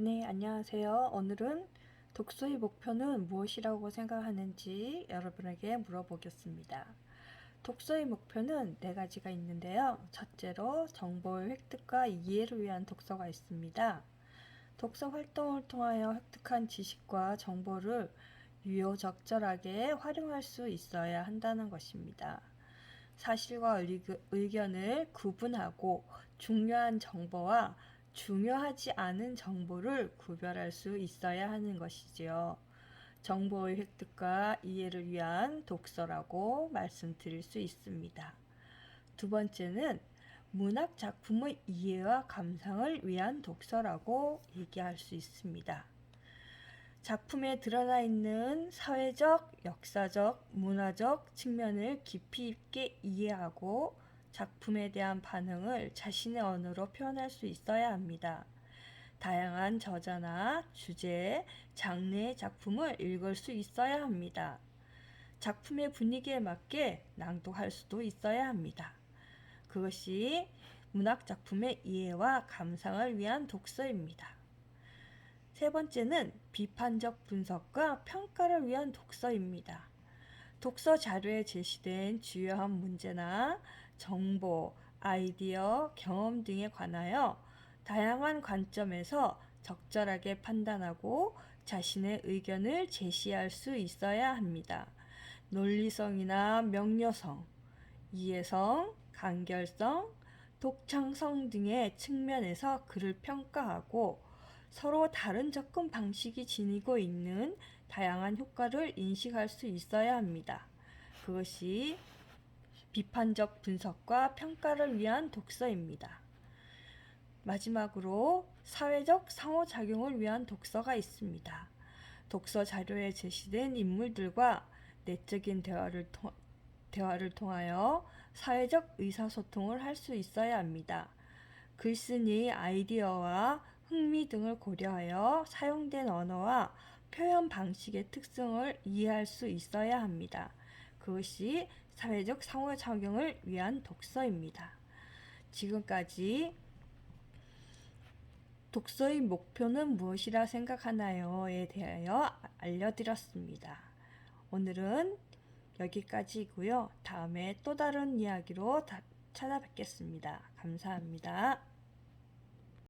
네, 안녕하세요. 오늘은 독서의 목표는 무엇이라고 생각하는지 여러분에게 물어보겠습니다. 독서의 목표는 네 가지가 있는데요. 첫째로 정보의 획득과 이해를 위한 독서가 있습니다. 독서 활동을 통하여 획득한 지식과 정보를 유효적절하게 활용할 수 있어야 한다는 것입니다. 사실과 의견- 의견을 구분하고 중요한 정보와 중요하지 않은 정보를 구별할 수 있어야 하는 것이지요. 정보의 획득과 이해를 위한 독서라고 말씀드릴 수 있습니다. 두 번째는 문학 작품의 이해와 감상을 위한 독서라고 얘기할 수 있습니다. 작품에 드러나 있는 사회적, 역사적, 문화적 측면을 깊이 있게 이해하고 작품에 대한 반응을 자신의 언어로 표현할 수 있어야 합니다. 다양한 저자나 주제, 장르의 작품을 읽을 수 있어야 합니다. 작품의 분위기에 맞게 낭독할 수도 있어야 합니다. 그것이 문학 작품의 이해와 감상을 위한 독서입니다. 세 번째는 비판적 분석과 평가를 위한 독서입니다. 독서 자료에 제시된 주요한 문제나 정보, 아이디어, 경험 등에 관하여 다양한 관점에서 적절하게 판단하고 자신의 의견을 제시할 수 있어야 합니다. 논리성이나 명료성, 이해성, 간결성, 독창성 등의 측면에서 글을 평가하고 서로 다른 접근 방식이 지니고 있는 다양한 효과를 인식할 수 있어야 합니다. 그것이 비판적 분석과 평가를 위한 독서입니다. 마지막으로 사회적 상호작용을 위한 독서가 있습니다. 독서 자료에 제시된 인물들과 내적인 대화를, 통, 대화를 통하여 사회적 의사소통을 할 수 있어야 합니다. 글쓴이의 아이디어와 흥미 등을 고려하여 사용된 언어와 표현 방식의 특성을 이해할 수 있어야 합니다. 그것이 사회적 상호 작용을 위한 독서입니다. 지금까지 독서의 목표는 무엇이라 생각하나요?에 대하여 알려드렸습니다. 오늘은 여기까지이고요. 다음에 또 다른 이야기로 다 찾아뵙겠습니다. 감사합니다.